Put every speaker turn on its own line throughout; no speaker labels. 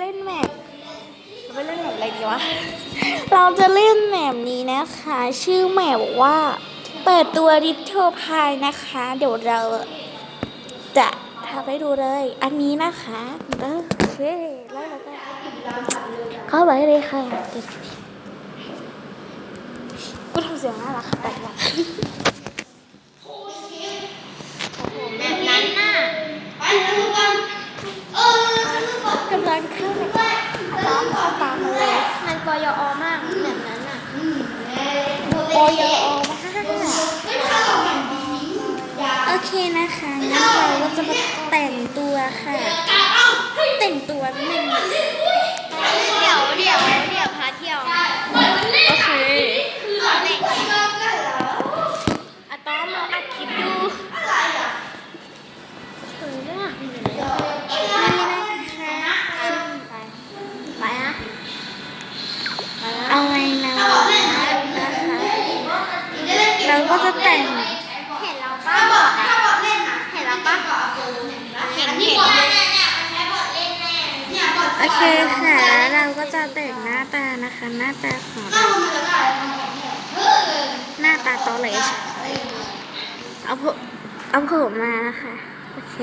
เล่นแมปเราไปเล่นแมปอะไรดีวะ เราจะเล่นแมปนี้นะคะ ชื่อแมปว่า เปิดตัวดิจิทัลพายนะคะ เดี๋ยวเราจะทำให้ดูเลย อันนี้นะคะโอเคแล้วเราก็เข้าไปเลยค่ะกูทำเสียงน่ารักแต่ละ จะมาแต่งตัวค่ะ แต่งตัวหนึ่ง
เดี๋ยวเดี๋ยวเดี๋ยวพาเที่ยว
โอเค นะค
หน้า
ตาของเราหน้าตาตอเลชเอาผมเอาผมมานะคะ โอเค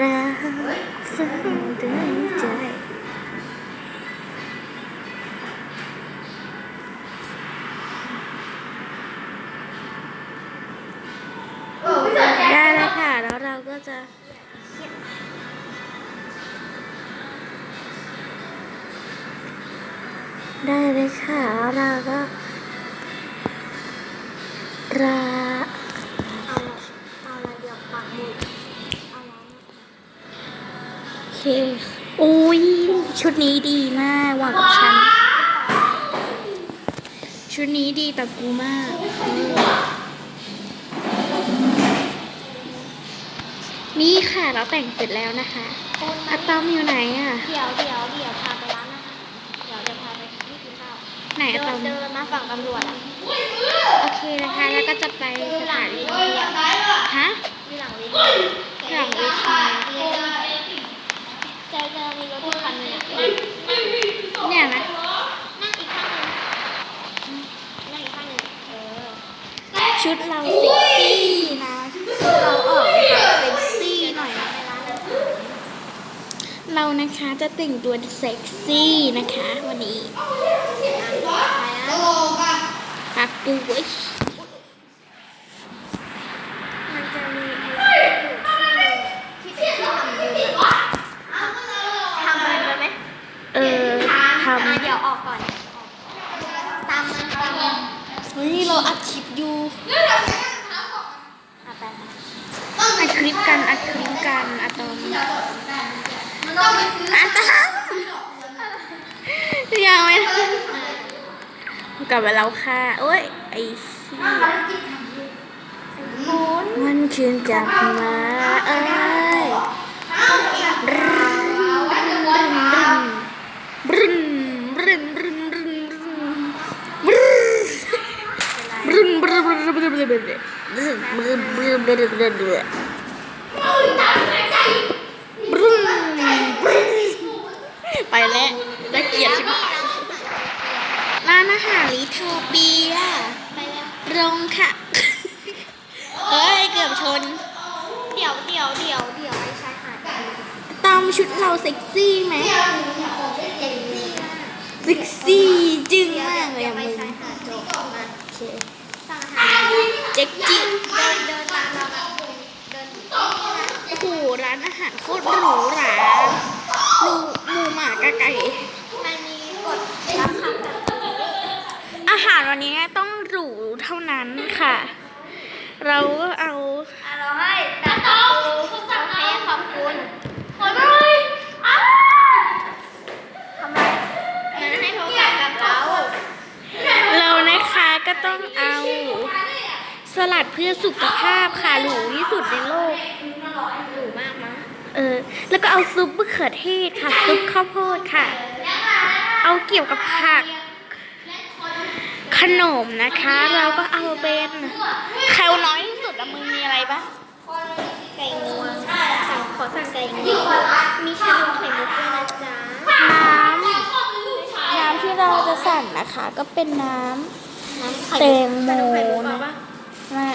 รักสุดดวงใจได้แล้วค่ะ แล้วเราก็จะาราก็รา
เอาละเดี๋ยวปักหมุดเอาละ
โอเคอุ้ยชุดนี้ดีมากวังกับฉัน ชุดนี้ดีแต่กูมาก นี่ค่ะเราแต่งเสร็จแล้วนะคะอะตอมอยู่ไหนอะ
เดี๋ยวเดี๋ยวเดี๋ยว เดินเดิ
นมา
ฝั่งตำรวจ
โอเคนะคะ แล้วก็จะไปสถานีตำรวฮะ
มีหลังวิทย์
หลังวิท
ใจเดินมีรถคันนึง
เนี่ยนะ
นั่งอีกข้างนึงนั่งอีกข้างนึงเออ
ชุดเราเซ็กซี่นะชุดเราออกเซ็ เรานะคะจะแต่งตัวเซ็กซี่นะคะ วันนี้
ปั
กดูเว้ย
มันจะมีทำอะไรไหม
ทำ
เดี๋ยวออกก่อน ตามมาตามมา
เฮ้เราอัดคลิปอยู่
อั
ดคลิปกันอัดคลิปกันอะตอม
องไปซื้า
ตยังไม่กลับมาแล้วค่ะโอ้ยไอ้ชีมันคืนจากมาเอ้ยบรึนบรึนบรึนบรึนบรึนบรึนบรึนบรึนบรึนบรึนบรึนบรึนบรึนบรึนบรึนบรึนบรึน แล้วได้เกียรติชิบหายร้านอาหารลิโทเปีย
ไปแล้ว
ลงค่ะเฮ้ยเกือบชน
เดี๋ยวเดี๋ยวเดี๋ยวเดี๋ยวไปชายหาดกัน
ตามชุดเราเซ็กซี่ไหม
เจ็ดซี่มาก
เซ็กซี่จึ้งมากเลย
เดี๋ยว
อะ
ไป
มึง
ชายหาดจบมา
โอเค
สั่งอาหาร
เจ๊กจี้
เดินเดินตามเราแบบเดิน
โอ้โหร้านอาหารโคตรหรูหราหมูหมูหมากะไก่
มันมีกดรับคำสั่ง
อาหารวันนี้ต้องหรูเท่านั้นค่ะ เราก็เอา
อะเราให้แต่โต๊ะโอเคขอบคุณขอด้วยทำไมมันให้โทรศัพท์กับเรา
เรานะคะก็ต้องเอา สลัดเพื่อสุขภาพค่ะหรูที่สุดในโลก
หรูมากมั้ง
เออ แล้วก็เอาซุปมะเขือเทศค่ะ ซุปข้าวโพดค่ะ เอาเกี่ยวกับผักขนมนะคะ เราก็เอาเป็น แคลน้อยที่สุดอะมึงมีอะไรปะ
สั่งไก่อย่างนี้มีชานมไข่มุกด้วยนะจ๊ะ
น้ำน้ำที่เราจะสั่งนะคะ ก็เป็นน้
น้ำำไข่
แต
มุก
งโม
ชานมไข่มุก
นะ
เอาปะ
มา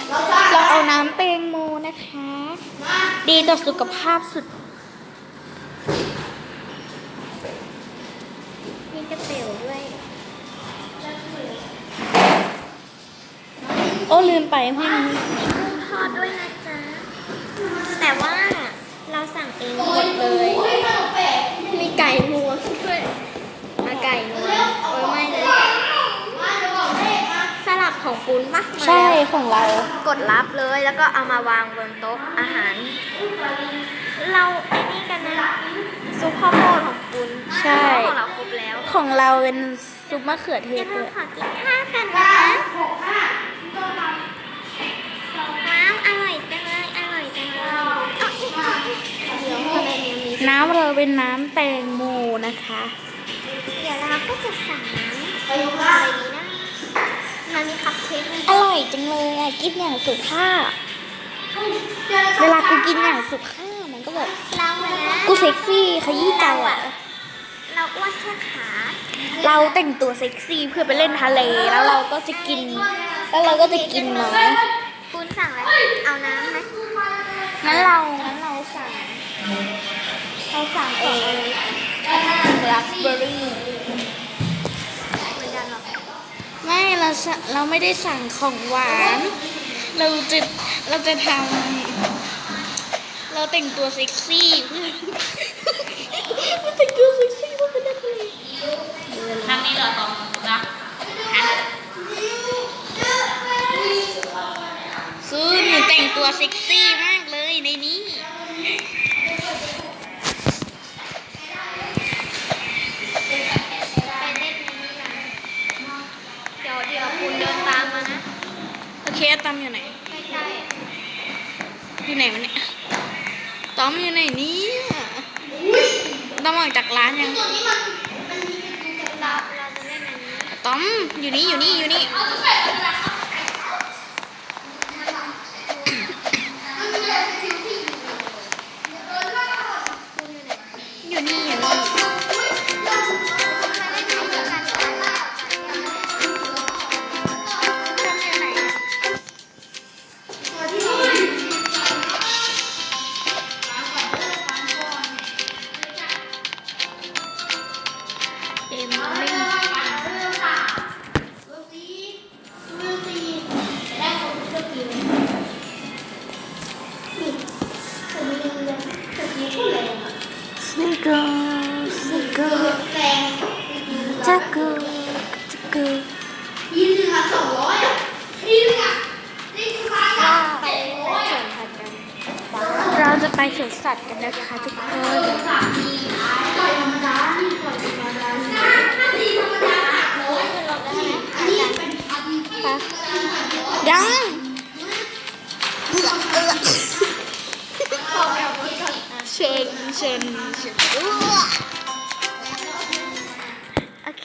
เราเอาน้ำแตงโมนะคะ ดีต่อสุขภาพสุด
มีกระเตี๋ยวด้วย
โอ้ลืม ไปไม่มี
มีกุ้งทอดด้วยนะจ๊ะ แต่ว่าเราสั่งเองหมดเลย มีไก่งวงด้วยมาไก่งวงโอ้ยไม่เลยสลับของปุ้นปะ
ใช่ของเรา
กดรับเลยแล้วก็เอามาวางบนโต๊ะอาหาร เราไอ้นี่กันนะซุปข้าวโพดของปุ้น
ใช่
ของเราครบแล้ว
ของเราเป็นซุปมะเขือเทศด้วย
ขอกินข้าวกันนะ นี่ยมี
น้ำเราเป็นน้ำแตงโมนะคะ
เดี๋ยวเราก็จะสั่งน้ำอะไรนี้นะมันมีคัพเค้กด้วย
อร่อยจังเลยอะกินอย่างสุภาพเวลากูกินอย่างสุภาพมันก็แบบ
เราอะนะ
กูเซ็กซี่ขยี้ใจอะ
เราอ้วนแค่ขา
เราแต่งตัวเซ็กซี่เพื่อไปเล่นทะเลแล้วเราก็จะกิน แล้วเราก็จะกินน้อย
คุณสั่งอะไรเอาน้ำไหม
งั้นเรางั้นเราสั่ง เราสั่งเองราสเบอร์รี่ไม่เราสั่งเราไม่ได้สั่งของหวาน เราจะเราจะทำเราแต่งตัวเซ็กซี่เพื่อเราแต่งตัวเซ็กซี่เพื่อไปเล่นทะเล
ทางนี้เหรอตองนะ
คือหนูแต่งตัวเซ็กซี่มากเลยในนี้ โอเคอะตอมอยู่ไหน
ใกล้
อยู่ไหนวะเนี่ยตอมอยู่ไหนนี่ตอมออกจากร้านยัง
ๆเราเราจะเล่นในนี้
ตอมอยู่นี่อยู่นี่อยู่นี่อยู่นี่อยู่นี่ ไป
ไปสวนผัดกัน
เราจะไปสวนสัตว์กันนะคะทุกคนยังเชิญเชิญเชิญโอเคค่ะแล้วเราก็ไปกันเลยอะต้องไปกันเถอะ
ร้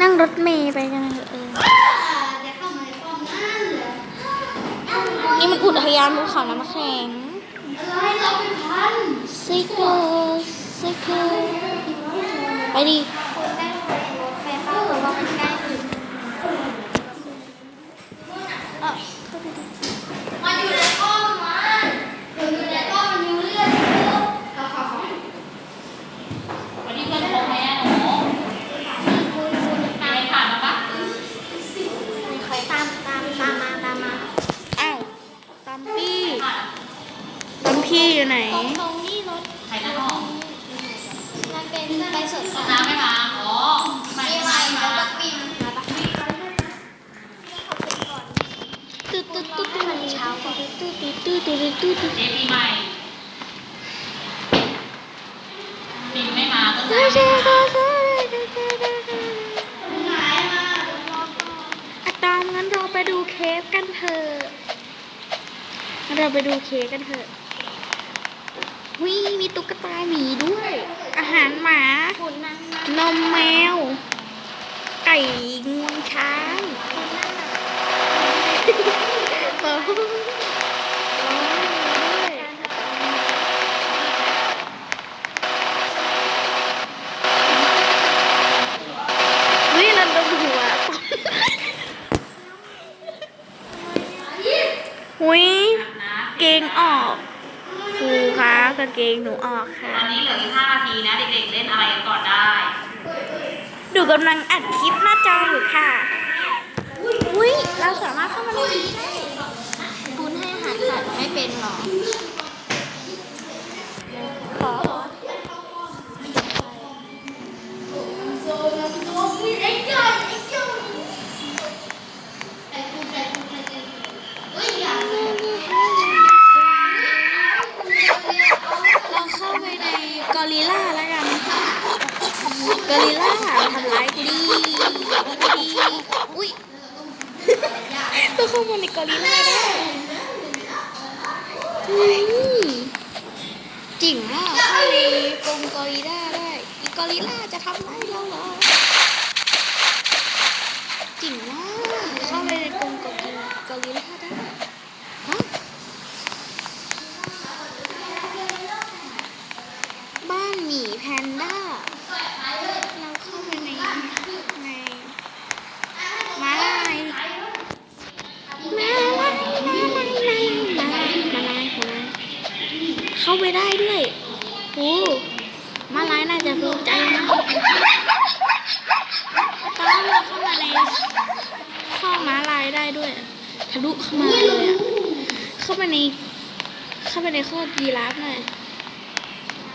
นั่งร
ถเมย์ไปกันเถอะเออนี่มันอุทยานภูเขาน้ำแข็งซิกเกอร์ซิกเกอร์ไปดิ
คุณได้ลงรถไฟฟ้าเพร
ไปดูเค้กกันเถอะวิมีตุ๊กตาหมีด้วย อาหารหมา
คุณนั่งนั่ง
นมแมว ไก่งวงช้างเปิดร้องด้วยเฮ้ยเราดมหัวหุยเกงออกครูคะกาง เกงหนูออกค่ะ
ตอนนี้เหลืออีก5นาทีนะ เด็กๆเล่นอะไรกันก่อนได้
ดูกำลังอัดคลิปหน้าจออยู่ค่ะ อุ้ยเราสามารถเข้ามาในนี้ได้
คุณให้อาหารสัตว์ไม่เป็นหรอ
กเข้าในกรงกอริล่าได้ อีกอริล่าจะทำร้ายเราเหรอจริงมากเข้าไปในกรงกอริลกอริลล่าได้ฮะบ้านหมีแพนด้า เราเข้าไปในในมาลายมาลายมาลายมาลายมาลายมาลายเข้าไปได้ด้วย โอ้ม้าลายน่าจะภูมิใจนะตอนเข้ามาในข้อม้าลายได้ด้วย ทะลุเข้ามาเลยอะเข้าไปใน เข้าไปในข้อยีราฟหน่อย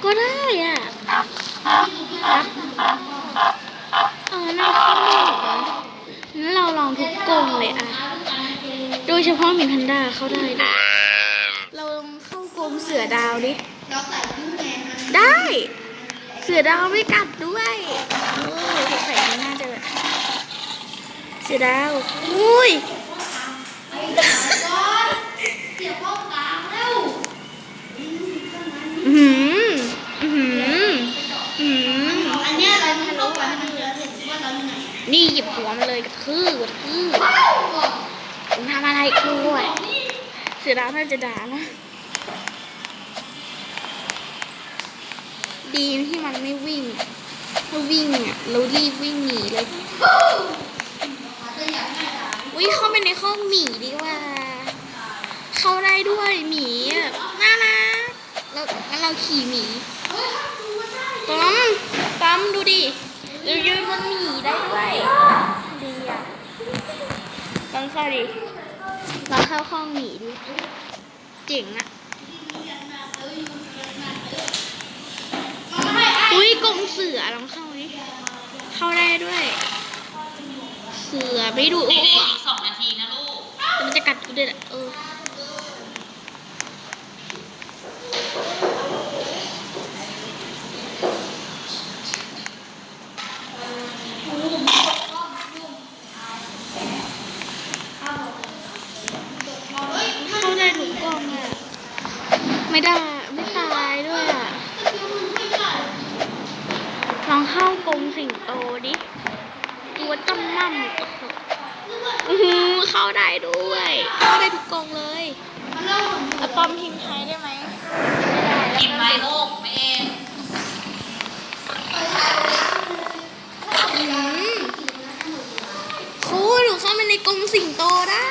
ก็ได้อะครับเออน่าเข้าไม่หรอกงั้นเราลองทุกกงเลยอะ โดยเฉพาะหมีแพนด้าเข้าได้เรา ลองเสือดาวดิได้ เสือดาวไม่กัดด้วยโอ้ยใส่ไม่น่าจะแบบเสือดาวอุ้ยอือหืออือหืออือหือ
อันเข้าไปมันเยอะเห็นว่าเราอยู่ไหน
นี่หยิบหัวมันเลยกระทืบกระทืบทำอะไรกูอะเสือดาวน่าจะด่านะ ดีที่มันไม่วิ่งถ้าวิ่งอะเรารีบวิ่งหนีเลยวิ่งเข้าไปในข้องหมีดีกว่า เข้าได้ด้วยหมีน่ารักเรางั้นเราขี่หมีปั๊มปั๊มดูดิเรายืนบนหมีได้ด้วยดีอะลองเข้าดิลองเข้าข้องหมีดิเจ๋งอะอุ้ยกรง เสือลองเข้าดิเข้าได้ด้วย เสือไม่ดู
เด็
โอ้
กๆอีก2นาทีนะลูก
แต่มันจะกัดกูด้วยแหละเออเข้าได้ถูกกล้องอะไม่ได้ ไม่ตายด้วยอะ ล องเข้ากรงสิงโตดิตัวจำมั่มอือหือเข้าได้ด้วย เข้าได้ทุกกรงเลยอะปอมพิมพ์ไทยได้ไหม
กินไหมลูกไม่เอง
อืมครูหนูเข้าไปในกรงสิงโตได้